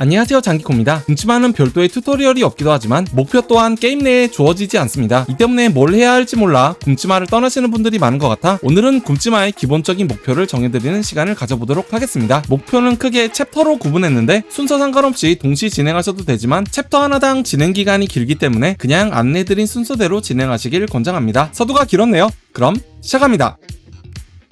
안녕하세요 장기코입니다. 굶지만은 별도의 튜토리얼이 없기도 하지만 목표 또한 게임 내에 주어지지 않습니다. 이 때문에 뭘 해야 할지 몰라 굶지마를 떠나시는 분들이 많은 것 같아 오늘은 굶지마의 기본적인 목표를 정해드리는 시간을 가져보도록 하겠습니다. 목표는 크게 챕터로 구분했는데 순서 상관없이 동시 진행하셔도 되지만 챕터 하나당 진행 기간이 길기 때문에 그냥 안내드린 순서대로 진행하시길 권장합니다. 서두가 길었네요. 그럼 시작합니다.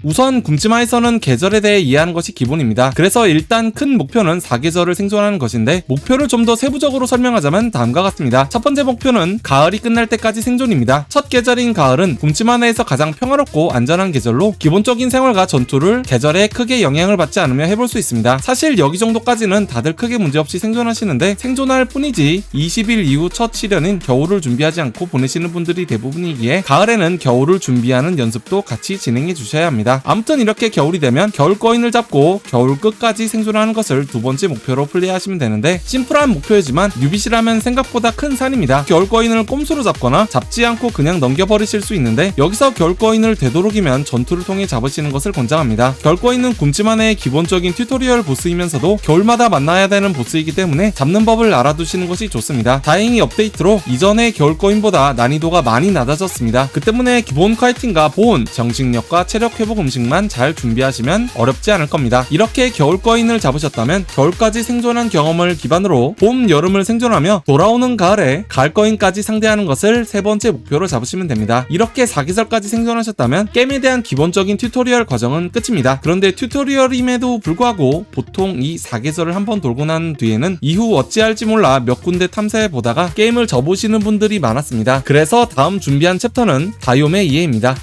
우선 굶지마에서는 계절에 대해 이해하는 것이 기본입니다. 그래서 일단 큰 목표는 4계절을 생존하는 것인데 목표를 좀 더 세부적으로 설명하자면 다음과 같습니다. 첫 번째 목표는 가을이 끝날 때까지 생존입니다. 첫 계절인 가을은 굶지마 내에서 가장 평화롭고 안전한 계절로 기본적인 생활과 전투를 계절에 크게 영향을 받지 않으며 해볼 수 있습니다. 사실 여기 정도까지는 다들 크게 문제없이 생존하시는데 생존할 뿐이지 20일 이후 첫 시련인 겨울을 준비하지 않고 보내시는 분들이 대부분이기에 가을에는 겨울을 준비하는 연습도 같이 진행해 주셔야 합니다. 아무튼 이렇게 겨울이 되면 겨울 거인을 잡고 겨울 끝까지 생존 하는 것을 두 번째 목표로 플레이하시면 되는데 심플한 목표이지만 뉴빗이라면 생각보다 큰 산입니다. 겨울 거인을 꼼수로 잡거나 잡지 않고 그냥 넘겨버리실 수 있는데 여기서 겨울 거인을 되도록이면 전투를 통해 잡으시는 것을 권장합니다. 겨울 거인은 굶지만의 기본적인 튜토리얼 보스이면서도 겨울마다 만나야 되는 보스이기 때문에 잡는 법을 알아두시는 것이 좋습니다. 다행히 업데이트로 이전의 겨울 거인보다 난이도가 많이 낮아졌습니다. 그 때문에 기본 카이팅과 보온, 정식력과 체력 회복 음식만 잘 준비하시면 어렵지 않을 겁니다. 이렇게 겨울 거인을 잡으셨다면 겨울까지 생존한 경험을 기반으로 봄, 여름을 생존하며 돌아오는 가을에 가을 거인까지 상대하는 것을 세 번째 목표로 잡으시면 됩니다. 이렇게 4기설까지 생존하셨다면 게임에 대한 기본적인 튜토리얼 과정은 끝입니다. 그런데 튜토리얼임에도 불구하고 보통 이 4계절을 한번 돌고 난 뒤에는 이후 어찌할지 몰라 몇 군데 탐사해 보다가 게임을 접으시는 분들이 많았습니다. 그래서 다음 준비한 챕터는 바이옴의 이해입니다.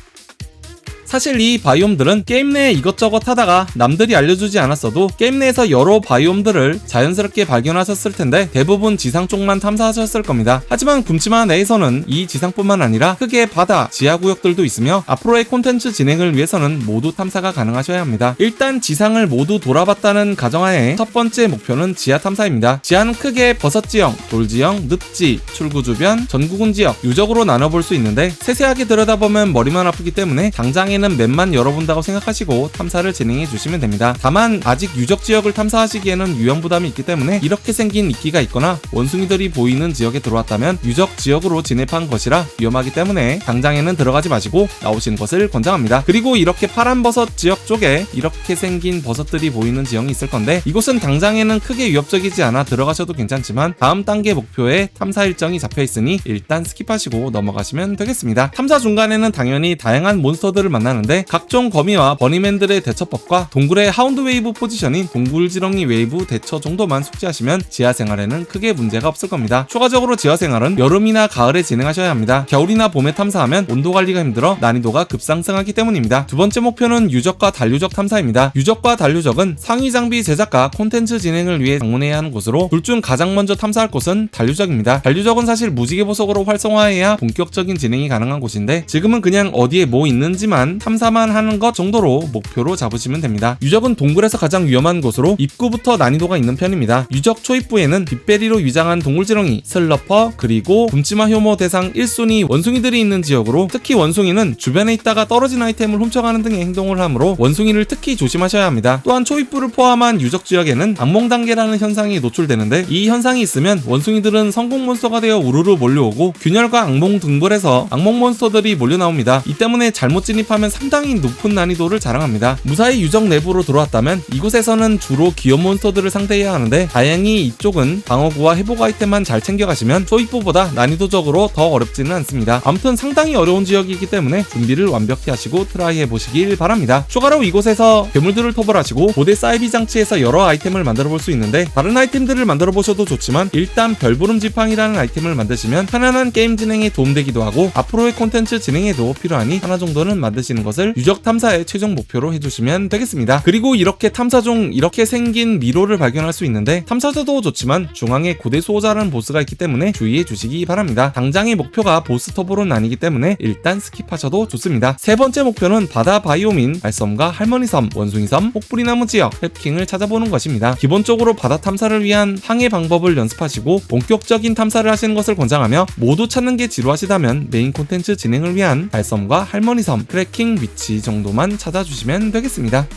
사실 이 바이옴들은 게임 내에 이것저것 하다가 남들이 알려주지 않았어도 게임 내에서 여러 바이옴들을 자연스럽게 발견하셨을 텐데 대부분 지상 쪽만 탐사하셨을 겁니다. 하지만 굶지마 내에서는 이 지상뿐만 아니라 크게 바다, 지하 구역들도 있으며 앞으로의 콘텐츠 진행을 위해서는 모두 탐사가 가능하셔야 합니다. 일단 지상을 모두 돌아봤다는 가정하에 첫 번째 목표는 지하 탐사입니다. 지하는 크게 버섯 지형, 돌 지형, 늪지, 출구 주변, 전구군 지역, 유적으로 나눠볼 수 있는데 세세하게 들여다보면 머리만 아프기 때문에 당장에는 맵만 열어본다고 생각하시고 탐사를 진행해 주시면 됩니다. 다만 아직 유적 지역을 탐사하시기에는 유형 부담이 있기 때문에 이렇게 생긴 이끼가 있거나 원숭이들이 보이는 지역에 들어왔다면 유적 지역으로 진입한 것이라 위험하기 때문에 당장에는 들어가지 마시고 나오시는 것을 권장합니다. 그리고 이렇게 파란 버섯 지역 쪽에 이렇게 생긴 버섯들이 보이는 지형이 있을 건데 이곳은 당장에는 크게 위협적이지 않아 들어가셔도 괜찮지만 다음 단계 목표에 탐사 일정이 잡혀 있으니 일단 스킵하시고 넘어가시면 되겠습니다. 탐사 중간에는 당연히 다양한 몬스터들을 만나 는데 각종 거미와 버니맨들의 대처법과 동굴의 하운드 웨이브 포지션인 동굴지렁이 웨이브 대처 정도만 숙지하시면 지하 생활에는 크게 문제가 없을 겁니다. 추가적으로 지하 생활은 여름이나 가을에 진행하셔야 합니다. 겨울이나 봄에 탐사하면 온도 관리가 힘들어 난이도가 급상승하기 때문입니다. 두 번째 목표는 유적과 단류적 탐사입니다. 유적과 단류적은 상위 장비 제작과 콘텐츠 진행을 위해 방문해야 하는 곳으로 둘 중 가장 먼저 탐사할 곳은 단류적입니다. 단류적은 사실 무지개 보석으로 활성화해야 본격적인 진행이 가능한 곳인데 지금은 그냥 어디에 뭐 있는지만 탐사만 하는 것 정도로 목표로 잡으시면 됩니다. 유적은 동굴에서 가장 위험한 곳으로 입구부터 난이도가 있는 편입니다. 유적 초입부에는 빗베리로 위장한 동굴지렁이, 슬러퍼, 그리고 굶지마 효모 대상 1순위 원숭이들이 있는 지역으로 특히 원숭이는 주변에 있다가 떨어진 아이템을 훔쳐가는 등의 행동을 하므로 원숭이를 특히 조심하셔야 합니다. 또한 초입부를 포함한 유적 지역에는 악몽 단계라는 현상이 노출되는데 이 현상이 있으면 원숭이들은 성공 몬스터가 되어 우르르 몰려오고 균열과 악몽 등불에서 악몽 몬스터들이 몰려 나옵니다. 이 때문에 잘못 진입하면 상당히 높은 난이도를 자랑합니다. 무사히 유적 내부로 들어왔다면 이곳에서는 주로 기업 몬스터들을 상대해야 하는데 다행히 이쪽은 방어구와 회복 아이템만 잘 챙겨가시면 초입부보다 난이도적으로 더 어렵지는 않습니다. 아무튼 상당히 어려운 지역이기 때문에 준비를 완벽히 하시고 트라이 해 보시길 바랍니다. 추가로 이곳에서 괴물들을 토벌하시고 고대 사이비 장치에서 여러 아이템을 만들어 볼 수 있는데 다른 아이템들을 만들어 보셔도 좋지만 일단 별부름 지팡이라는 아이템을 만드시면 편안한 게임 진행에 도움되기도 하고 앞으로의 콘텐츠 진행에도 필요하니 하나 정도는 만드시는 것을 유적 탐사의 최종 목표로 해주시면 되겠습니다. 그리고 이렇게 탐사 중 이렇게 생긴 미로를 발견할 수 있는데 탐사자도 좋지만 중앙에 고대 수호자라는 보스가 있기 때문에 주의해 주시기 바랍니다. 당장의 목표가 보스 터보는 아니기 때문에 일단 스킵하셔도 좋습니다. 세 번째 목표는 바다 바이오민 알섬과 할머니섬, 원숭이섬, 혹부리나무 지역, 랩킹을 찾아보는 것입니다. 기본적으로 바다 탐사를 위한 항해 방법을 연습하시고 본격적인 탐사를 하시는 것을 권장하며 모두 찾는 게 지루하시다면 메인 콘텐츠 진행을 위한 발섬과 할머니섬, 크래킹 위치 정도만 찾아주시면 되겠습니다.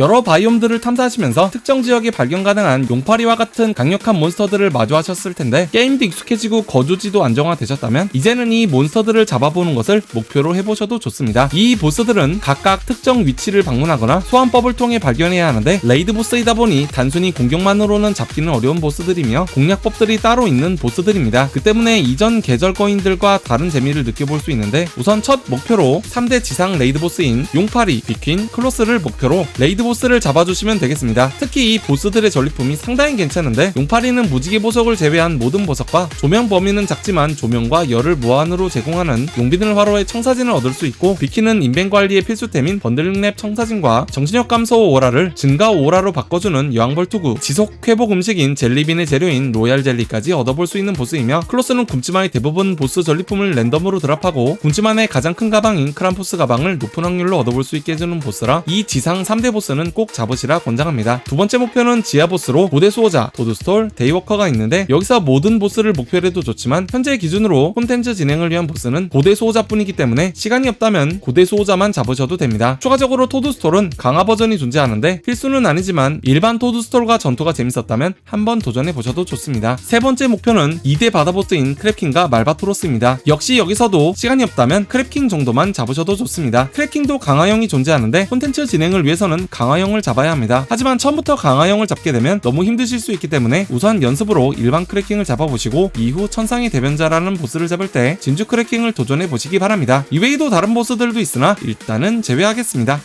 여러 바이옴들을 탐사하시면서 특정 지역에 발견 가능한 용파리와 같은 강력한 몬스터들을 마주하셨을 텐데 게임도 익숙해지고 거주지도 안정화되셨다면 이제는 이 몬스터들을 잡아보는 것을 목표로 해보셔도 좋습니다. 이 보스들은 각각 특정 위치를 방문하거나 소환법을 통해 발견해야 하는데 레이드 보스이다 보니 단순히 공격만으로는 잡기는 어려운 보스들이며 공략법들이 따로 있는 보스들입니다. 그 때문에 이전 계절 거인들과 다른 재미를 느껴볼 수 있는데 우선 첫 목표로 3대 지상 레이드 보스인 용파리, 비퀸, 클로스를 목표로 레이드 보스 를 잡아주시면 되겠습니다. 특히 이 보스들의 전리품이 상당히 괜찮은데 용파리는 무지개 보석을 제외한 모든 보석과 조명 범위는 작지만 조명과 열을 무한으로 제공하는 용비늘 화로의 청사진을 얻을 수 있고 비키는 인벤 관리의 필수템인 번들링랩 청사진과 정신력 감소 오라를 증가 오라로 바꿔주는 여왕벌 투구 지속 회복 음식인 젤리빈의 재료인 로얄 젤리까지 얻어볼 수 있는 보스이며 클로스는 굶지마의 대부분 보스 전리품을 랜덤으로 드랍하고 굶지만의 가장 큰 가방인 크람푸스 가방을 높은 확률로 얻어볼 수 있게 해주는 보스라 이 지상 3대 보스는 꼭 잡으시라 권장합니다. 두 번째 목표는 지하 보스로 고대 수호자, 도드스톨, 데이워커가 있는데 여기서 모든 보스를 목표로 해도 좋지만 현재 기준으로 콘텐츠 진행을 위한 보스는 고대 수호자뿐이기 때문에 시간이 없다면 고대 수호자만 잡으셔도 됩니다. 추가적으로 토드스톨은 강화 버전이 존재하는데 필수는 아니지만 일반 토드스톨과 전투가 재밌었다면 한번 도전해 보셔도 좋습니다. 세 번째 목표는 2대 바다 보스인 크랩킹과 말바토로스입니다. 역시 여기서도 시간이 없다면 크랩킹 정도만 잡으셔도 좋습니다. 크랩킹도 강화형이 존재하는데 콘텐츠 진행을 위해서는 강화형을 잡아야 합니다. 하지만 처음부터 강화형을 잡게 되면 너무 힘드실 수 있기 때문에 우선 연습으로 일반 크래킹을 잡아보시고 이후 천상의 대변자라는 보스를 잡을 때 진주 크래킹을 도전해 보시기 바랍니다. 이외에도 다른 보스들도 있으나 일단은 제외하겠습니다.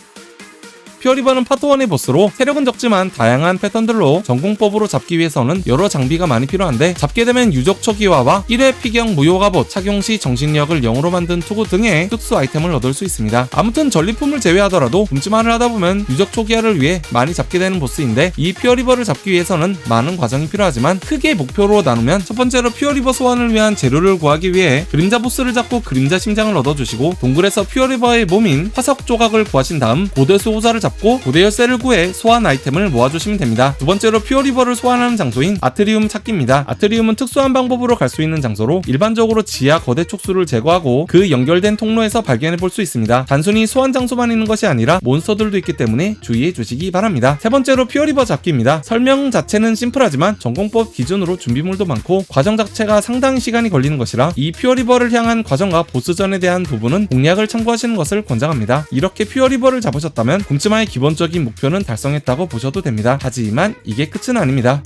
퓨어리버는 파트 1의 보스로 세력은 적지만 다양한 패턴들로 전공법으로 잡기 위해서는 여러 장비가 많이 필요한데 잡게 되면 유적 초기화와 1회 피경 무효 갑옷, 착용 시 정신력을 0으로 만든 투구 등의 특수 아이템을 얻을 수 있습니다. 아무튼 전리품을 제외하더라도 굶지만을 하다 보면 유적 초기화를 위해 많이 잡게 되는 보스인데 이 퓨어리버를 잡기 위해서는 많은 과정이 필요하지만 크게 목표로 나누면 첫 번째로 퓨어리버 소환을 위한 재료를 구하기 위해 그림자 보스를 잡고 그림자 심장을 얻어주시고 동굴에서 퓨어리버의 몸인 화석 조각을 구하신 다음 고대 수호자를 잡고 고대 열쇠를 구해 소환 아이템을 모아주시면 됩니다. 두 번째로 퓨어리버를 소환하는 장소인 아트리움 찾기입니다. 아트리움은 특수한 방법으로 갈 수 있는 장소로 일반적으로 지하 거대 촉수를 제거하고 그 연결된 통로에서 발견해 볼 수 있습니다. 단순히 소환 장소만 있는 것이 아니라 몬스터들도 있기 때문에 주의해 주시기 바랍니다. 세 번째로 퓨어리버 잡기입니다. 설명 자체는 심플하지만 전공법 기준으로 준비물도 많고 과정 자체가 상당히 시간이 걸리는 것이라 이 퓨어리버를 향한 과정과 보스전에 대한 부분은 공략을 참고하시는 것을 권장합니다. 이렇게 퓨어리버를 잡으셨다면 굶지 마의 기본적인 목표는 달성했다고 보셔도 됩니다. 하지만 이게 끝은 아닙니다.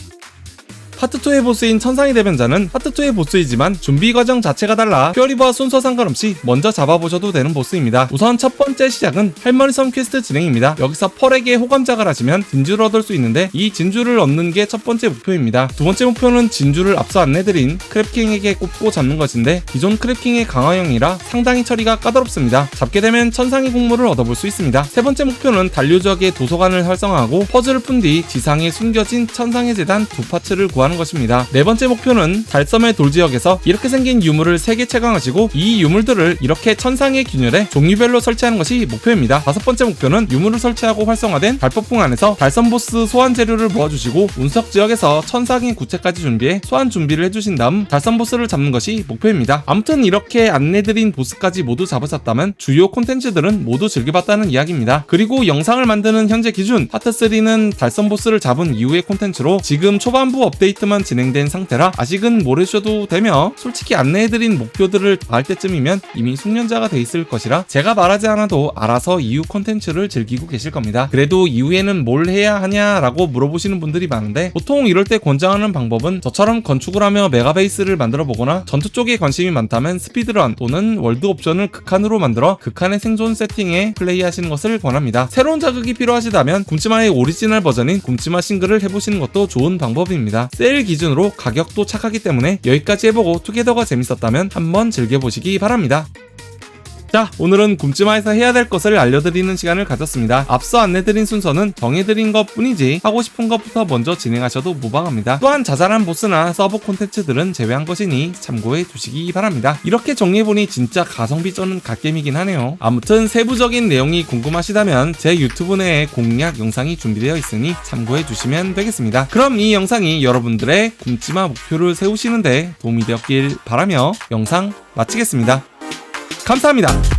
파트2의 보스인 천상의 대변자는 파트2의 보스이지만 준비 과정 자체가 달라 퓨어리버와 순서 상관없이 먼저 잡아보셔도 되는 보스입니다. 우선 첫 번째 시작은 할머니 섬 퀘스트 진행입니다. 여기서 펄에게 호감작을 하시면 진주를 얻을 수 있는데 이 진주를 얻는 게 첫 번째 목표입니다. 두 번째 목표는 진주를 앞서 안내드린 크랩킹에게 꼽고 잡는 것인데 기존 크랩킹의 강화형이라 상당히 처리가 까다롭습니다. 잡게 되면 천상의 곡물을 얻어볼 수 있습니다. 세 번째 목표는 단류적의 도서관을 활성화하고 퍼즐을 푼 뒤 지상에 숨겨진 천상의 재단 두 파츠를 구하는 것입니다. 네 번째 목표는 달섬의 돌 지역에서 이렇게 생긴 유물을 3개 채광하시고 이 유물들을 이렇게 천상의 균열에 종류별로 설치하는 것이 목표입니다. 다섯 번째 목표는 유물을 설치하고 활성화된 발법궁 안에서 달섬 보스 소환 재료를 모아주시고 운석 지역에서 천상의 구체까지 준비해 소환 준비를 해주신 다음 달섬 보스를 잡는 것이 목표입니다. 아무튼 이렇게 안내드린 보스까지 모두 잡으셨다면 주요 콘텐츠들은 모두 즐겨봤다는 이야기입니다. 그리고 영상을 만드는 현재 기준 파트 3는 달섬 보스를 잡은 이후의 콘텐츠로 지금 초반부 업데이트 만 진행된 상태라 아직은 모르셔도 되며 솔직히 안내해드린 목표들을 다할 때쯤이면 이미 숙련자가 돼 있을 것이라 제가 말하지 않아도 알아서 이후 콘텐츠를 즐기고 계실 겁니다. 그래도 이후에는 뭘 해야 하냐라고 물어보시는 분들이 많은데 보통 이럴 때 권장하는 방법은 저처럼 건축을 하며 메가베이스를 만들어 보거나 전투 쪽에 관심이 많다면 스피드런 또는 월드 옵션을 극한으로 만들어 극한의 생존 세팅에 플레이하시는 것을 권합니다. 새로운 자극이 필요하시다면 굶지마의 오리지널 버전인 굶지마 싱글을 해보시는 것도 좋은 방법입니다. 세일 기준으로 가격도 착하기 때문에 여기까지 해보고 투게더가 재밌었다면 한번 즐겨보시기 바랍니다. 자, 오늘은 굶지마에서 해야 될 것을 알려드리는 시간을 가졌습니다. 앞서 안내드린 순서는 정해드린 것 뿐이지 하고 싶은 것부터 먼저 진행하셔도 무방합니다. 또한 자잘한 보스나 서브 콘텐츠들은 제외한 것이니 참고해 주시기 바랍니다. 이렇게 정리해보니 진짜 가성비 쩌는 갓겜이긴 하네요. 아무튼 세부적인 내용이 궁금하시다면 제 유튜브 내에 공략 영상이 준비되어 있으니 참고해 주시면 되겠습니다. 그럼 이 영상이 여러분들의 굶지마 목표를 세우시는데 도움이 되었길 바라며 영상 마치겠습니다. 감사합니다.